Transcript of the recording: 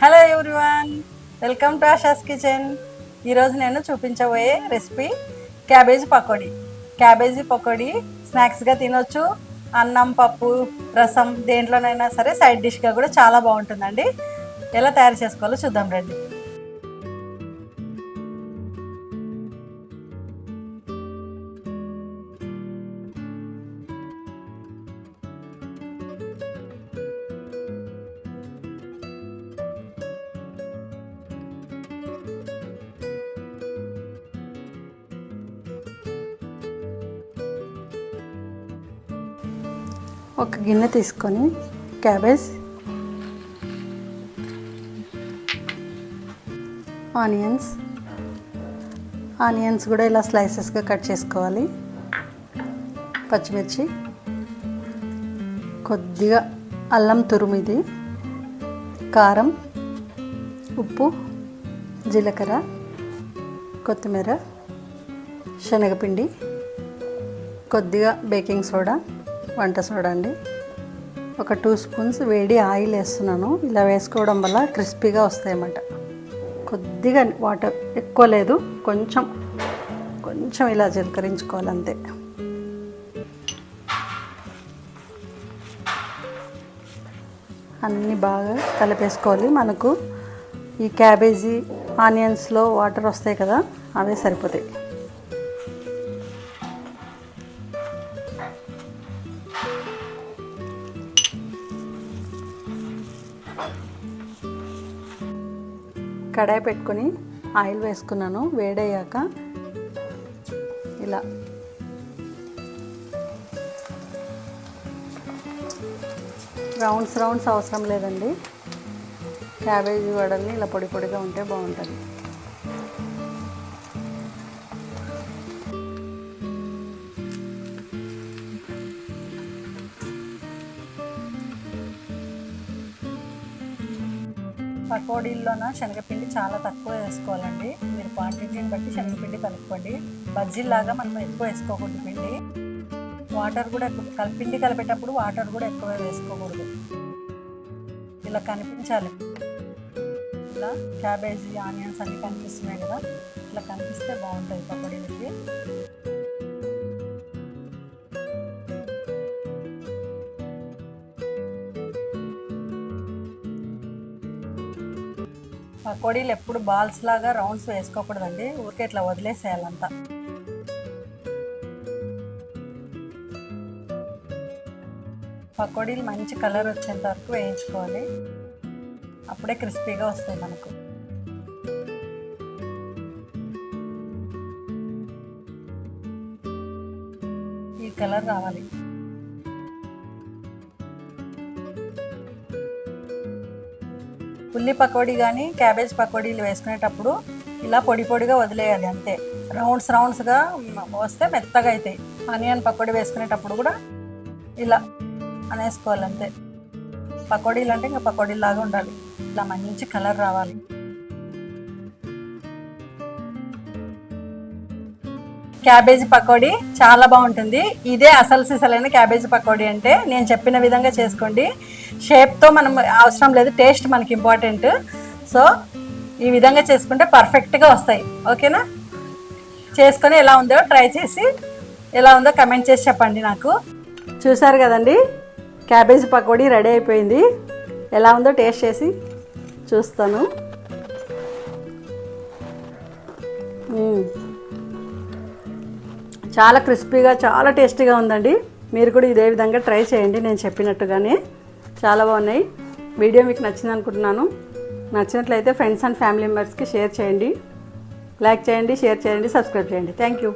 Hello everyone welcome to Asha's kitchen ఈరోజు నేను చూపించబోయే recipe cabbage pakodi. Cabbage pakodi స్నాక్స్గా తినొచ్చు. అన్నం పప్పు రసం దేంట్లోనైనా సరే సైడ్ డిష్గా కూడా చాలా బాగుంటుందండి. ఎలా తయారు చేసుకోవాలో చూద్దాం రండి. ఒక గిన్నె తీసుకొని క్యాబేజ్ ఆనియన్స్ ఆనియన్స్ కూడా ఇలా స్లైసెస్గా కట్ చేసుకోవాలి. పచ్చిమిర్చి కొద్దిగా అల్లం తురుమిది కారం ఉప్పు జీలకర్ర కొత్తిమీర శనగపిండి కొద్దిగా బేకింగ్ సోడా వంట సోడా అండి ఒక టూ స్పూన్స్ వేడి ఆయిల్ వేస్తున్నాను. ఇలా వేసుకోవడం వల్ల క్రిస్పీగా వస్తాయన్నమాట. కొద్దిగా వాటర్ ఎక్కువ లేదు. కొంచెం కొంచెం ఇలా జీలకరించుకోవాలంతే. అంతే అన్నీ బాగా కలిపేసుకోవాలి. మనకు ఈ క్యాబేజీ ఆనియన్స్లో వాటర్ వస్తాయి కదా అవే సరిపోతాయి. కడాయి పెట్టుకొని ఆయిల్ వేసుకున్నాను వేడయ్యాక ఇలా. రౌండ్స్ రౌండ్స్ అవసరం లేదండి. క్యాబేజీ వడల్ని ఇలా పొడి పొడిగా ఉంటే బాగుంటుంది. పకోడీల్లోన? శనగపిండి చాలా తక్కువ వేసుకోవాలండి. మీరు క్వాంటిటీని బట్టి శనగపిండి కలుపుకోండి. బజ్జీలాగా మనం ఎక్కువ వేసుకోకూడదు పిండి. వాటర్ కూడా ఎక్కువ పిండి కలిపేటప్పుడు వాటర్ కూడా ఎక్కువ వేసుకోకూడదు. ఇలా కనిపించాలి. ఇలా క్యాబేజీ ఆనియన్స్ అన్నీ కనిపిస్తున్నాయి కదా? ఇట్లా కనిపిస్తే బాగుంటుంది పకోడీలు. పకోడీలు ఎప్పుడు బాల్స్ లాగా రౌండ్స్ వేసుకోకూడదండి. ఊరికే ఇట్లా వదిలేసేయాలంతా. పకోడీలు మంచి కలర్ వచ్చేంత వరకు వేయించుకోవాలి. అప్పుడే క్రిస్పీగా వస్తాయి మనకు. ఈ కలర్ రావాలి. ఉల్లి పకోడీ కానీ క్యాబేజ్ పకోడీలు వేసుకునేటప్పుడు ఇలా పొడి పొడిగా వదిలేయాలి అంతే. రౌండ్స్ రౌండ్స్గా వస్తే మెత్తగా అవుతాయి ఆనియన్ పకోడీ వేసుకునేటప్పుడు కూడా ఇలా అనేసుకోవాలి అంతే. పకోడీలు అంటే ఇంకా పకోడీలాగా ఉండాలి. ఇలా మంచి కలర్ రావాలి. క్యాబేజీ పకోడీ చాలా బాగుంటుంది. ఇదే అసలు సిసలైన క్యాబేజీ పకోడీ అంటే నేను చెప్పిన విధంగా చేసుకోండి. షేప్తో మనం అవసరం లేదు టేస్ట్ మనకి ఇంపార్టెంట్ సో ఈ విధంగా చేసుకుంటే పర్ఫెక్ట్గా వస్తాయి. ఓకేనా చేసుకొని ఎలా ఉందో ట్రై చేసి ఎలా ఉందో కమెంట్ చేసి చెప్పండి నాకు. చూసారు కదండి? క్యాబేజీ పకోడీ రెడీ అయిపోయింది. ఎలా ఉందో టేస్ట్ చేసి చూస్తాను. చాలా క్రిస్పీగా చాలా టేస్టీగా ఉందండి. మీరు కూడా ఇదే విధంగా ట్రై చేయండి నేను చెప్పినట్టుగానే. చాలా బాగున్నాయి. వీడియో మీకు నచ్చింది అనుకుంటున్నాను. నచ్చినట్లయితే ఫ్రెండ్స్ అండ్ ఫ్యామిలీ మెంబర్స్కి షేర్ చేయండి. లైక్ చేయండి షేర్ చేయండి సబ్స్క్రైబ్ చేయండి. Thank you.